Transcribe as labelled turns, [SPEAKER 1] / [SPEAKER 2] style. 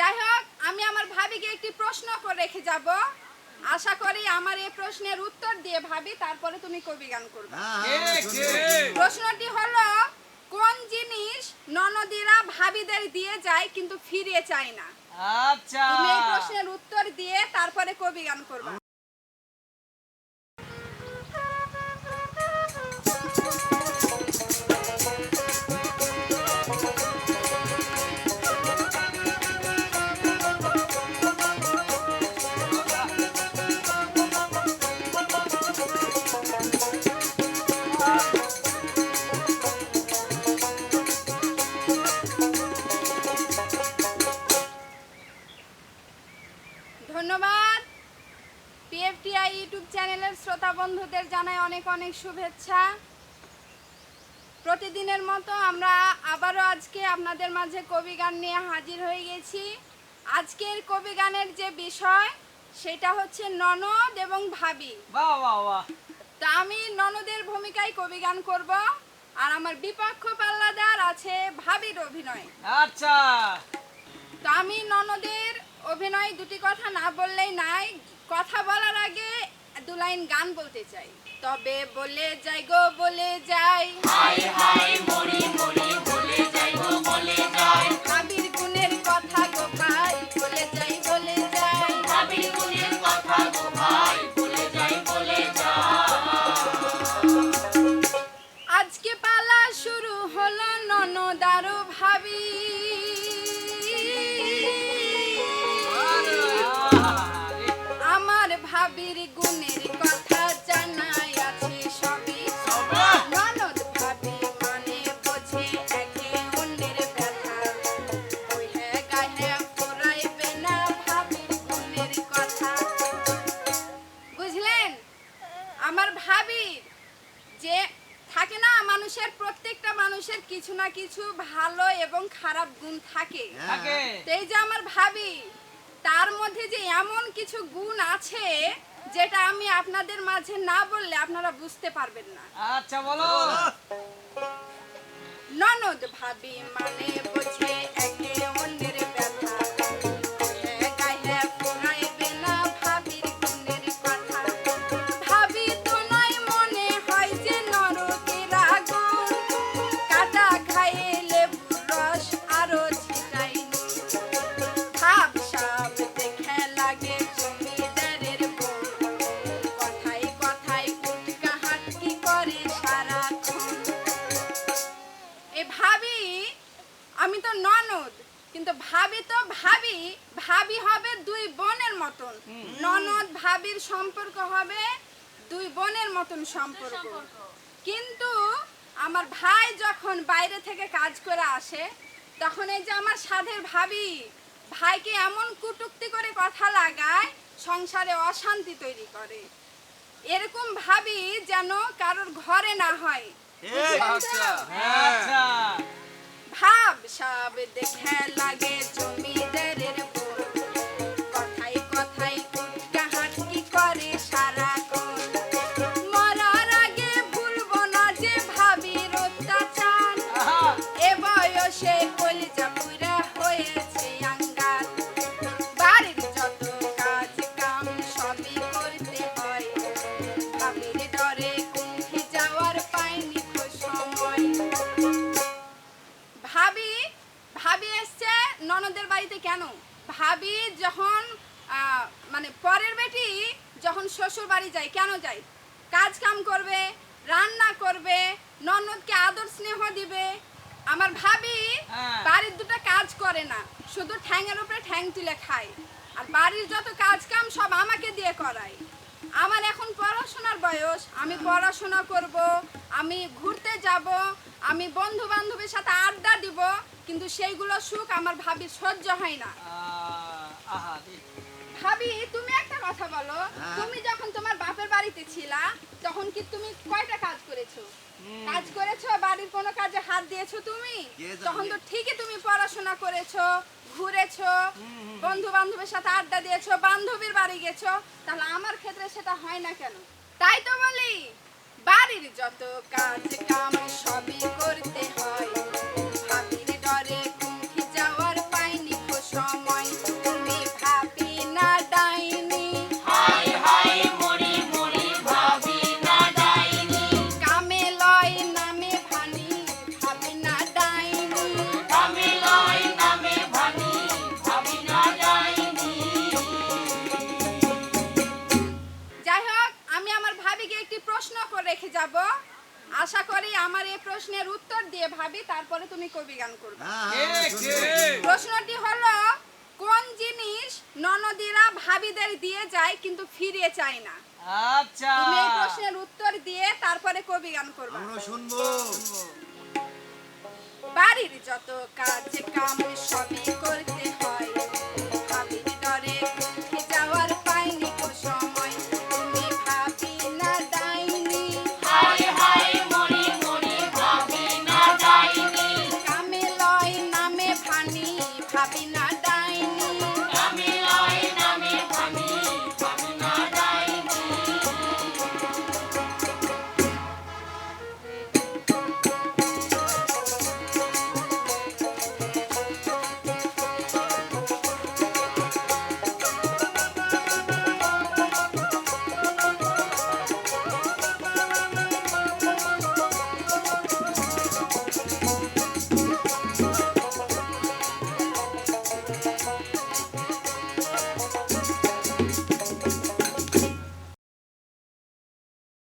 [SPEAKER 1] যাই হোক আমি আমার ভাবিকে একটি প্রশ্ন করে রেখে যাব। আশা করি আমার এই প্রশ্নের উত্তর দিয়ে ভাবি তারপরে তুমি কবি গান করবে
[SPEAKER 2] ঠিক ঠিক
[SPEAKER 1] প্রশ্নটি হলো কোন জিনিস ননদীরা ভাবিদের দিয়ে যায় কিন্তু ফিরিয়ে চায় না?
[SPEAKER 2] আচ্ছা।
[SPEAKER 1] তুমি এই প্রশ্নের উত্তর দিয়ে তারপরে কবি গান করবে। পিএফটিআই ইউটিউব চ্যানেলের শ্রোতা বন্ধুদের জানাই অনেক অনেক শুভেচ্ছা। প্রতিদিনের মতো আমরা আবারও আজকে আপনাদের মাঝে কবি গান নিয়ে হাজির হয়ে গেছি। আজকের কবি গানের যে বিষয় সেটা হচ্ছে ননদ এবং ভাবি। তা আমি ননদের ভূমিকায় কবি গান করব আর আমার বিপক্ষ পাল্লাদার আছে ভাবির অভিনয়।
[SPEAKER 2] আচ্ছা।
[SPEAKER 1] তো আমি ননদের অভিনয় দুটি কথা না বললেই নাই কথা বলার আগে দু লাইন গান বলতে চাই। তবে বলে যাই গো বলে যাই। ভাবির গুণের কথা গো ভাই বলে যাই বলে যাই। আজকে পালা শুরু হলো ননদারু ভাবি। মানুষের প্রত্যেকটা মানুষের কিছু না কিছু ভালো এবং খারাপ গুণ থাকে।
[SPEAKER 2] থাকে।
[SPEAKER 1] এই যে আমার ভাবি তার মধ্যে যে এমন কিছু গুণ আছে যেটা আমি আপনাদের মাঝে না বললে আপনারা বুঝতে পারবেন না।
[SPEAKER 2] আচ্ছা বলো।
[SPEAKER 1] ননদ ভাবি মানে কিন্তু ভাবি তো ভাবি ভাবি হবে দুই বোনের মতন। ননদ ভাবির সম্পর্ক হবে দুই বোনের মতন সম্পর্ক। কিন্তু আমার ভাই যখন বাইরে থেকে কাজ করে আসে তখন এই যে আমার সাধের ভাবি ভাইকে এমন কুটুক্তি করে কথা লাগায় সংসারে অশান্তি তৈরি করে। এরকম ভাবি যেন কারোর ঘরে না হয়।
[SPEAKER 2] আচ্ছা আচ্ছা
[SPEAKER 1] ভাব সব দেখে লাগে জমিদারের কথাই কথাই কুটকা হাটকি করে সারা মরার আগে ভুলবো না যে ভাবির অত্যাচার। এ বয়সে কলিজা পুরা কেন? ভাবি যখন মানে পরের বেটি যখন শ্বশুর বাড়ি যায় কেন যায়? কাজ কাম করবে রান্না করবে ননদকে আদর স্নেহ দিবে। আমার ভাবি
[SPEAKER 2] হ্যাঁ।
[SPEAKER 1] বাড়ির দুটো কাজ করে না শুধু ঠ্যাংয়ের উপরে ঠ্যাং তুলে খায়। আর বাড়ির যত কাজ কাম সব আমাকে দিয়ে করায়। আমার এখন পড়াশোনার বয়স আমি পড়াশোনা করব আমি ঘুরতে যাব আমি বন্ধু বান্ধবের সাথে আড্ডা দিব কিন্তু সেইগুলো সুখ আমার ভাবির সহ্য হয় না। ভাবি তুমি একটা কথা বলো। তুমি যখন তোমার বাপের বাড়িতে ছিলা তখন কি তুমি কয়টা কাজ করেছ? কাজ করেছ বাড়ির কোনো কাজে হাত দিয়েছ তুমি? তখন তো ঠিকই তুমি পড়াশোনা করেছ ঘুরেছো বন্ধু বান্ধবের সাথে আড্ডা দিয়েছ বান্ধবীর বাড়ি গেছো। তাহলে আমার ক্ষেত্রে সেটা হয় না কেন? তাই তো বলি বাড়ির যত কাজ কাম সবই করতে হয়। আমার এই প্রশ্নের উত্তর দিয়ে ভাবি তারপরে তুমি কবি গান করবে।
[SPEAKER 3] হ্যাঁ,
[SPEAKER 2] ঠিক, ঠিক।
[SPEAKER 1] প্রশ্নটি হলো কোন জিনিস ননদিরা ভাবিদের দিয়ে যায় কিন্তু ফিরে চায় না?
[SPEAKER 2] আচ্ছা।
[SPEAKER 1] তুমি এই প্রশ্নের উত্তর দিয়ে তারপরে কবি গান করবে।
[SPEAKER 3] আমরা শুনব।
[SPEAKER 1] বাড়ির যত কাজ কাম সবই করতে